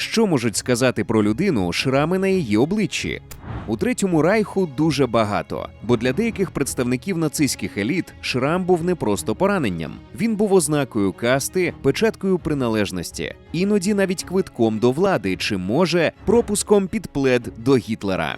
Що можуть сказати про людину шрами на її обличчі? У третьому райху дуже багато, бо для деяких представників нацистських еліт шрам був не просто пораненням. Він був ознакою касти, печаткою приналежності, іноді навіть квитком до влади, чи може пропуском під плед до Гітлера.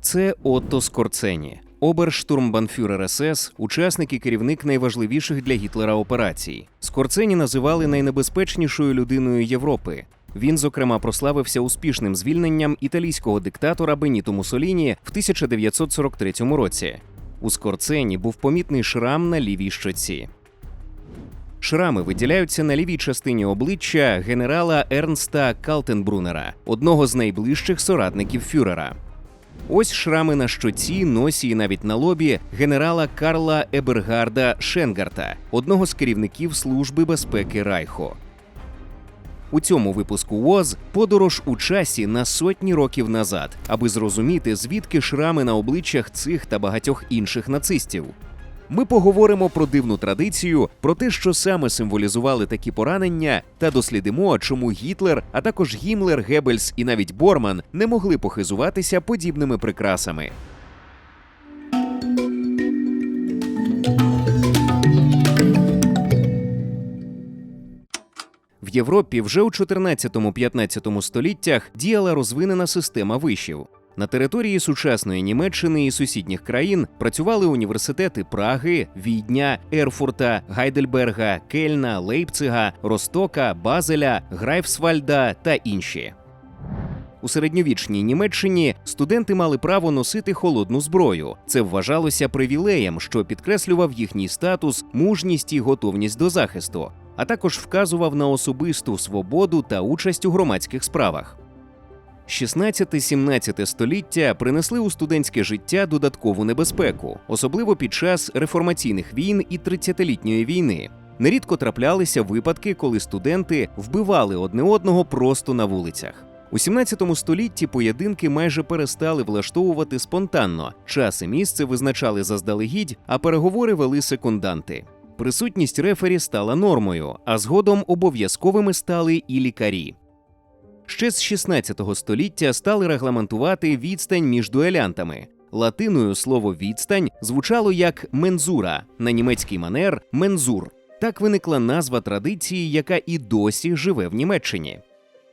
Це Отто Скорцені, оберштурмбанфюрер СС, учасник і керівник найважливіших для Гітлера операцій. Скорцені називали найнебезпечнішою людиною Європи. Він, зокрема, прославився успішним звільненням італійського диктатора Беніто Муссоліні в 1943 році. У Скорцені був помітний шрам на лівій щоці. Шрами виділяються на лівій частині обличчя генерала Ернста Калтенбрунера, одного з найближчих соратників фюрера. Ось шрами на щоці, носі і навіть на лобі генерала Карла Ебергарда Шенгарта, одного з керівників Служби безпеки Райху. У цьому випуску ВОЗ подорож у часі на сотні років назад, аби зрозуміти, звідки шрами на обличчях цих та багатьох інших нацистів. Ми поговоримо про дивну традицію, про те, що саме символізували такі поранення, та дослідимо, чому Гітлер, а також Гімлер, Геббельс і навіть Борман не могли похизуватися подібними прикрасами. Європі вже у 14-15 століттях діяла розвинена система вишів. На території сучасної Німеччини і сусідніх країн працювали університети Праги, Відня, Ерфурта, Гайдельберга, Кельна, Лейпцига, Ростока, Базеля, Грайфсвальда та інші. У середньовічній Німеччині студенти мали право носити холодну зброю. Це вважалося привілеєм, що підкреслював їхній статус, мужність і готовність до захисту, а також вказував на особисту свободу та участь у громадських справах. 16-17 століття принесли у студентське життя додаткову небезпеку, особливо під час реформаційних війн і 30-літньої війни. Нерідко траплялися випадки, коли студенти вбивали одне одного просто на вулицях. У 17 столітті поєдинки майже перестали влаштовувати спонтанно. Час і місце визначали заздалегідь, а переговори вели секунданти. Присутність рефері стала нормою, а згодом обов'язковими стали і лікарі. Ще з 16 століття стали регламентувати відстань між дуелянтами. Латиною слово відстань звучало як мензура, на німецький манер мензур. Так виникла назва традиції, яка і досі живе в Німеччині.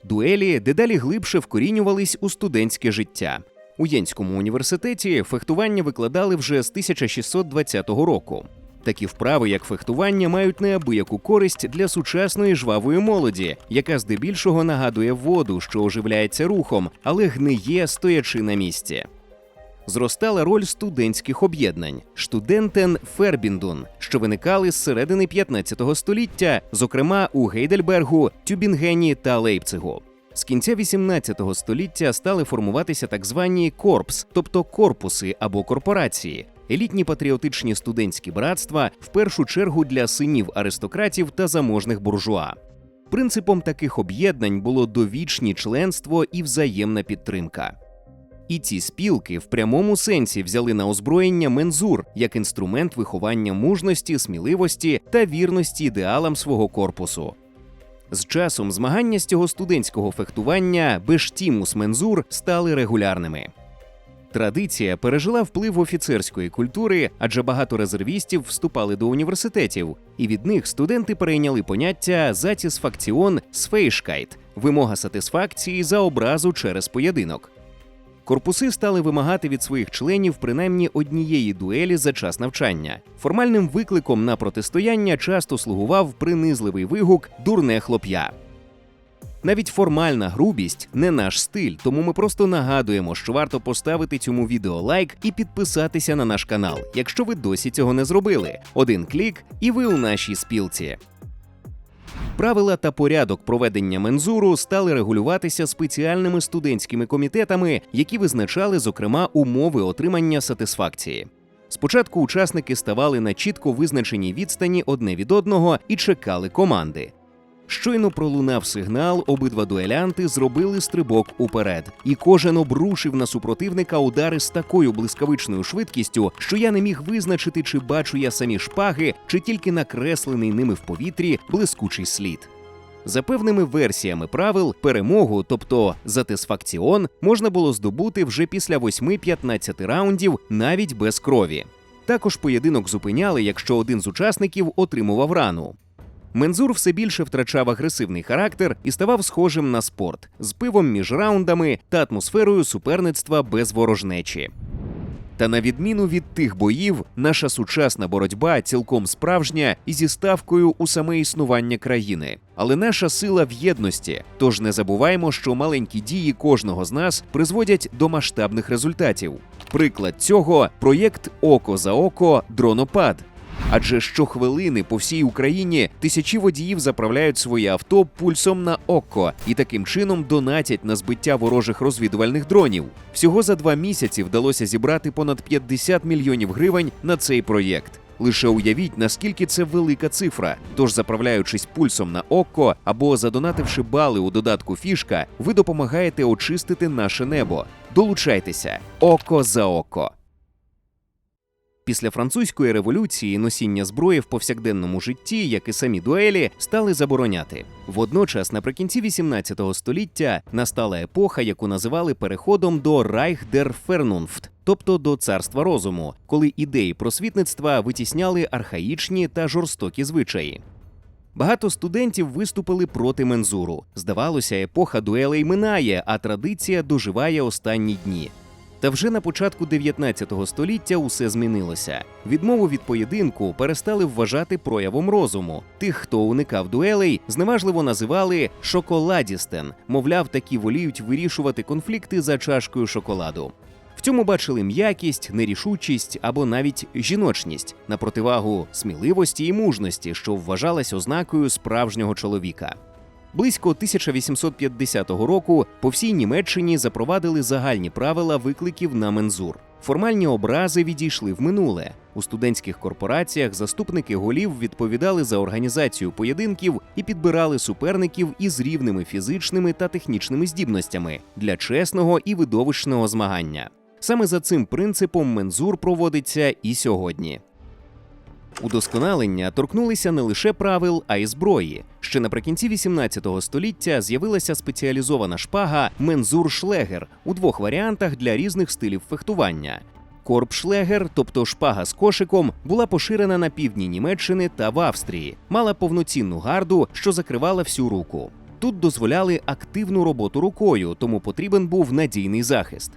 Дуелі дедалі глибше вкорінювались у студентське життя. У Єнському університеті фехтування викладали вже з 1620 року. Такі вправи, як фехтування, мають неабияку користь для сучасної жвавої молоді, яка здебільшого нагадує воду, що оживляється рухом, але гниє, стоячи на місці. Зростала роль студентських об'єднань штудентен Фербіндун, що виникали з середини 15 століття, зокрема у Гейдельбергу, Тюбінгені та Лейпцигу. З кінця 18 століття стали формуватися так звані корпс, тобто корпуси або корпорації, елітні патріотичні студентські братства, в першу чергу для синів аристократів та заможних буржуа. Принципом таких об'єднань було довічні членство і взаємна підтримка. І ці спілки в прямому сенсі взяли на озброєння мензур як інструмент виховання мужності, сміливості та вірності ідеалам свого корпусу. З часом змагання з цього студентського фехтування Бештімус Мензур стали регулярними. Традиція пережила вплив офіцерської культури, адже багато резервістів вступали до університетів, і від них студенти перейняли поняття затісфакціон сфейшкайт вимога сатисфакції за образу через поєдинок. Корпуси стали вимагати від своїх членів принаймні однієї дуелі за час навчання. Формальним викликом на протистояння часто слугував принизливий вигук дурне хлоп'я. Навіть формальна грубість не наш стиль, тому ми просто нагадуємо, що варто поставити цьому відео лайк і підписатися на наш канал, якщо ви досі цього не зробили. Один клік, і ви у нашій спілці. Правила та порядок проведення мензуру стали регулюватися спеціальними студентськими комітетами, які визначали, зокрема, умови отримання сатисфакції. Спочатку учасники ставали на чітко визначеній відстані одне від одного і чекали команди. Щойно пролунав сигнал, обидва дуелянти зробили стрибок уперед, і кожен обрушив на супротивника удари з такою блискавичною швидкістю, що я не міг визначити, чи бачу я самі шпаги, чи тільки накреслений ними в повітрі блискучий слід. За певними версіями правил, перемогу, тобто затисфакціон, можна було здобути вже після 8-15 раундів навіть без крові. Також поєдинок зупиняли, якщо один з учасників отримував рану. Мензур все більше втрачав агресивний характер і ставав схожим на спорт з пивом між раундами та атмосферою суперництва без ворожнечі. Та на відміну від тих боїв, наша сучасна боротьба цілком справжня і зі ставкою у саме існування країни. Але наша сила в єдності. Тож не забуваємо, що маленькі дії кожного з нас призводять до масштабних результатів. Приклад цього проєкт Око за око дронопад. Адже щохвилини по всій Україні тисячі водіїв заправляють свої авто пульсом на око і таким чином донатять на збиття ворожих розвідувальних дронів. Всього за два місяці вдалося зібрати понад 50 мільйонів гривень на цей проєкт. Лише уявіть, наскільки це велика цифра. Тож, заправляючись пульсом на око або задонативши бали у додатку фішка, ви допомагаєте очистити наше небо. Долучайтеся око за око. Після французької революції носіння зброї в повсякденному житті, як і самі дуелі, стали забороняти. Водночас, наприкінці 18 століття, настала епоха, яку називали переходом до Vernunft, тобто до царства розуму, коли ідеї просвітництва витісняли архаїчні та жорстокі звичаї. Багато студентів виступили проти мензуру. Здавалося, епоха дуелей минає, а традиція доживає останні дні. Та вже на початку 19 століття усе змінилося. Відмову від поєдинку перестали вважати проявом розуму. Тих, хто уникав дуелей, зневажливо називали шоколадістен. Мовляв, такі воліють вирішувати конфлікти за чашкою шоколаду. В цьому бачили м'якість, нерішучість або навіть жіночність на противагу сміливості і мужності, що вважалась ознакою справжнього чоловіка. Близько 1850 року по всій Німеччині запровадили загальні правила викликів на мензур. Формальні образи відійшли в минуле. У студентських корпораціях заступники голів відповідали за організацію поєдинків і підбирали суперників із рівними фізичними та технічними здібностями для чесного і видовищного змагання. Саме за цим принципом мензур проводиться і сьогодні. Удосконалення торкнулися не лише правил, а й зброї. Ще наприкінці 18 століття з'явилася спеціалізована шпага Мензур-шлегер у двох варіантах для різних стилів фехтування. Корпшлегер, тобто шпага з кошиком, була поширена на півдні Німеччини та в Австрії, мала повноцінну гарду, що закривала всю руку. Тут дозволяли активну роботу рукою, тому потрібен був надійний захист.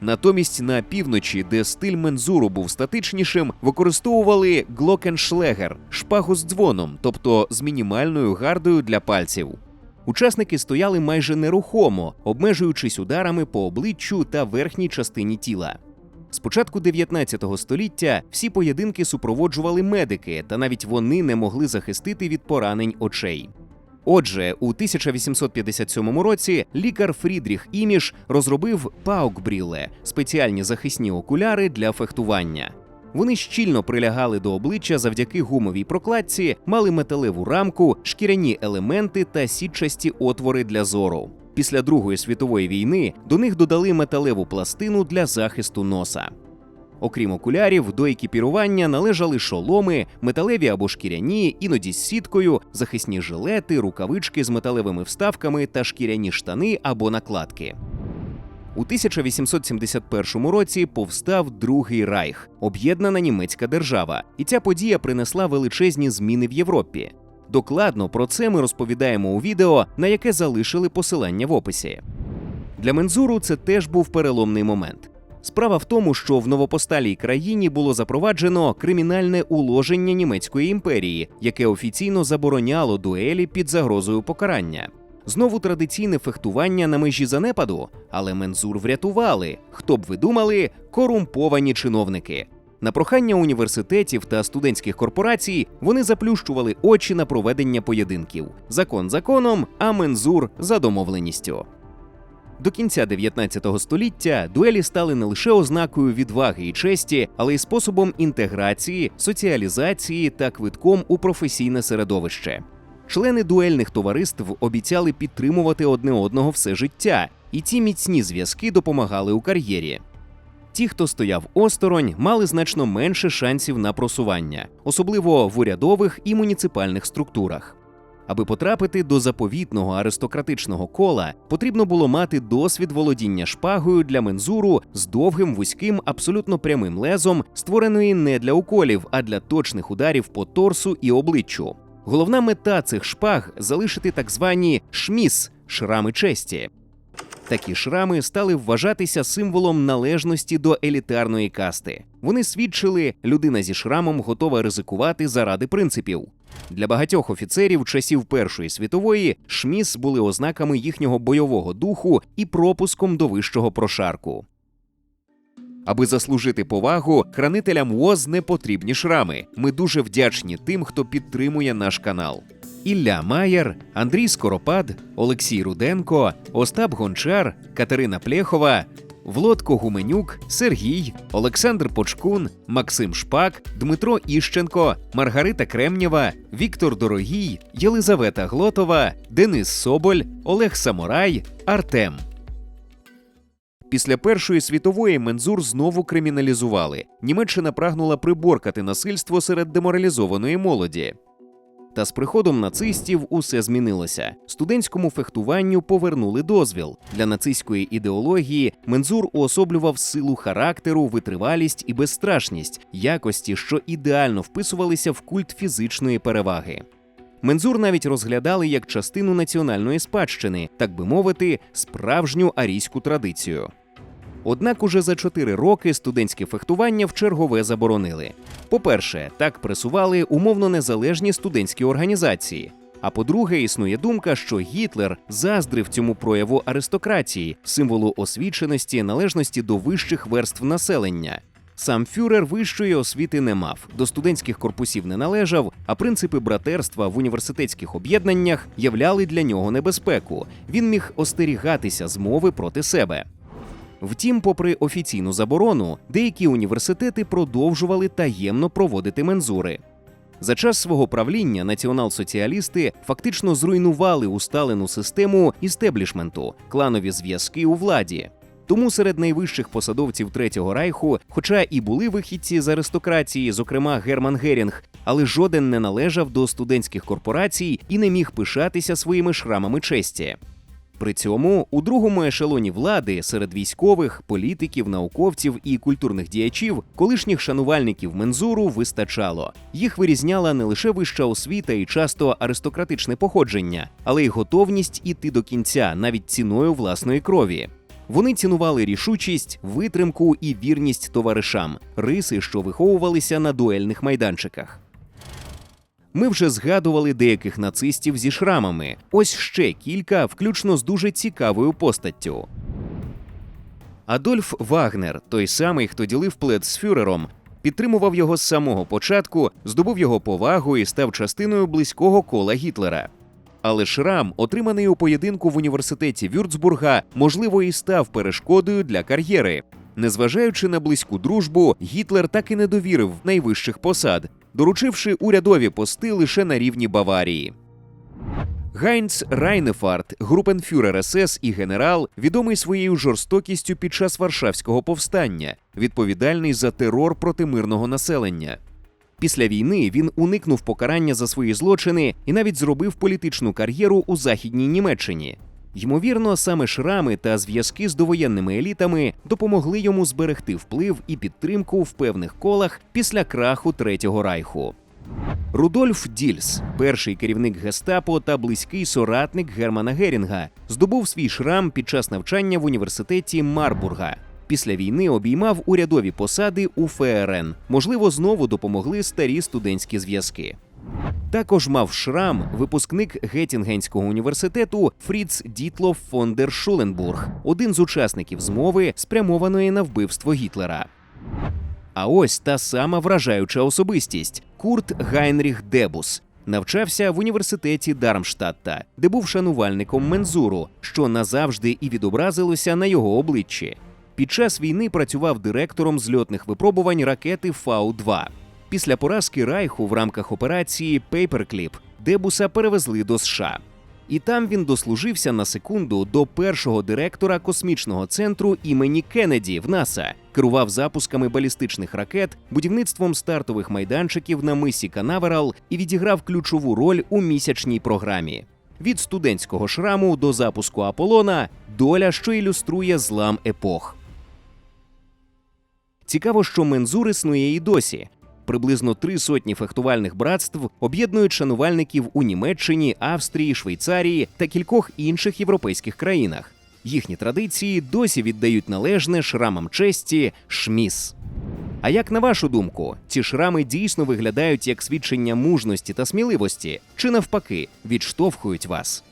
Натомість на півночі, де стиль мензуру був статичнішим, використовували глокеншлегер шпагу з дзвоном, тобто з мінімальною гардою для пальців. Учасники стояли майже нерухомо, обмежуючись ударами по обличчю та верхній частині тіла. З початку 19 століття всі поєдинки супроводжували медики, та навіть вони не могли захистити від поранень очей. Отже, у 1857 році лікар Фрідріх Іміш розробив паукбріле спеціальні захисні окуляри для фехтування. Вони щільно прилягали до обличчя завдяки гумовій прокладці, мали металеву рамку, шкіряні елементи та сітчасті отвори для зору. Після Другої світової війни до них додали металеву пластину для захисту носа. Окрім окулярів, до екіпірування належали шоломи, металеві або шкіряні, іноді з сіткою, захисні жилети, рукавички з металевими вставками та шкіряні штани або накладки. У 1871 році повстав Другий Райх, об'єднана німецька держава, і ця подія принесла величезні зміни в Європі. Докладно про це ми розповідаємо у відео, на яке залишили посилання в описі. Для Мензуру це теж був переломний момент. Справа в тому, що в новопосталій країні було запроваджено кримінальне уложення німецької імперії, яке офіційно забороняло дуелі під загрозою покарання. Знову традиційне фехтування на межі занепаду, але мензур врятували. Хто б ви думали, корумповані чиновники. На прохання університетів та студентських корпорацій вони заплющували очі на проведення поєдинків. Закон законом, а мензур за домовленістю. До кінця 19 століття дуелі стали не лише ознакою відваги і честі, але й способом інтеграції, соціалізації та квитком у професійне середовище. Члени дуельних товариств обіцяли підтримувати одне одного все життя, і ці міцні зв'язки допомагали у кар'єрі. Ті, хто стояв осторонь, мали значно менше шансів на просування, особливо в урядових і муніципальних структурах. Аби потрапити до заповітного аристократичного кола, потрібно було мати досвід володіння шпагою для мензуру з довгим вузьким, абсолютно прямим лезом, створеної не для уколів, а для точних ударів по торсу і обличчю. Головна мета цих шпаг залишити так звані шміс шрами честі. Такі шрами стали вважатися символом належності до елітарної касти. Вони свідчили, людина зі шрамом готова ризикувати заради принципів. Для багатьох офіцерів часів Першої світової шміс були ознаками їхнього бойового духу і пропуском до вищого прошарку. Аби заслужити повагу, хранителям ВОЗ не потрібні шрами. Ми дуже вдячні тим, хто підтримує наш канал. Ілля Маєр, Андрій Скоропад, Олексій Руденко, Остап Гончар, Катерина Плєхова, Влодко Гуменюк, Сергій, Олександр Почкун, Максим Шпак, Дмитро Іщенко, Маргарита Кремнєва, Віктор Дорогій, Єлизавета Глотова, Денис Соболь, Олег Самурай, Артем. Після Першої світової мензур знову криміналізували. Німеччина прагнула приборкати насильство серед деморалізованої молоді. Та з приходом нацистів усе змінилося. Студентському фехтуванню повернули дозвіл. Для нацистської ідеології мензур уособлював силу характеру, витривалість і безстрашність, якості, що ідеально вписувалися в культ фізичної переваги. Мензур навіть розглядали як частину національної спадщини, так би мовити, справжню арійську традицію. Однак уже за чотири роки студентське фехтування в чергове заборонили. По-перше, так пресували умовно незалежні студентські організації. А по-друге, існує думка, що Гітлер заздрив цьому прояву аристократії, символу освіченості, належності до вищих верств населення. Сам фюрер вищої освіти не мав, до студентських корпусів не належав, а принципи братерства в університетських об'єднаннях являли для нього небезпеку. Він міг остерігатися змови проти себе. Втім, попри офіційну заборону, деякі університети продовжували таємно проводити мензури. За час свого правління націонал-соціалісти фактично зруйнували усталену систему істеблішменту, кланові зв'язки у владі. Тому серед найвищих посадовців Третього райху, хоча і були вихідці з аристократії, зокрема Герман Герінг, але жоден не належав до студентських корпорацій і не міг пишатися своїми шрамами честі. При цьому у другому ешелоні влади серед військових, політиків, науковців і культурних діячів колишніх шанувальників мензуру вистачало. Їх вирізняла не лише вища освіта і часто аристократичне походження, але й готовність іти до кінця, навіть ціною власної крові. Вони цінували рішучість, витримку і вірність товаришам, риси, що виховувалися на дуельних майданчиках. Ми вже згадували деяких нацистів зі шрамами. Ось ще кілька, включно з дуже цікавою постаттю. Адольф Вагнер, той самий, хто ділив плед з фюрером, підтримував його з самого початку, здобув його повагу і став частиною близького кола Гітлера. Але шрам, отриманий у поєдинку в університеті Вюрцбурга, можливо, і став перешкодою для кар'єри. Незважаючи на близьку дружбу, Гітлер так і не довірив найвищих посад, доручивши урядові пости лише на рівні Баварії. Гайнц Райнефарт, групенфюрер СС і генерал, відомий своєю жорстокістю під час Варшавського повстання, відповідальний за терор проти мирного населення. Після війни він уникнув покарання за свої злочини і навіть зробив політичну кар'єру у західній Німеччині. Ймовірно, саме шрами та зв'язки з довоєнними елітами допомогли йому зберегти вплив і підтримку в певних колах після краху Третього райху. Рудольф Дільс, перший керівник гестапо та близький соратник Германа Герінга, здобув свій шрам під час навчання в університеті Марбурга. Після війни обіймав урядові посади у ФРН. Можливо, знову допомогли старі студентські зв'язки. Також мав шрам випускник Геттінгенського університету Фріц Дітлов фон дер Шуленбург, один з учасників змови, спрямованої на вбивство Гітлера. А ось та сама вражаюча особистість Курт Гайнріх Дебус. Навчався в університеті Дармштадта, де був шанувальником мензуру, що назавжди і відобразилося на його обличчі. Під час війни працював директором зльотних випробувань ракети Фау-2. Після поразки Райху в рамках операції Пейперкліп Дебуса перевезли до США. І там він дослужився на секунду до першого директора космічного центру імені Кеннеді в НАСА, керував запусками балістичних ракет, будівництвом стартових майданчиків на мисі Канаверал і відіграв ключову роль у місячній програмі. Від студентського шраму до запуску Аполлона доля, що ілюструє злам епох. Цікаво, що мензур існує і досі. Приблизно три сотні фехтувальних братств об'єднують шанувальників у Німеччині, Австрії, Швейцарії та кількох інших європейських країнах. Їхні традиції досі віддають належне шрамам честі шміс. А як на вашу думку, ці шрами дійсно виглядають як свідчення мужності та сміливості, чи навпаки відштовхують вас?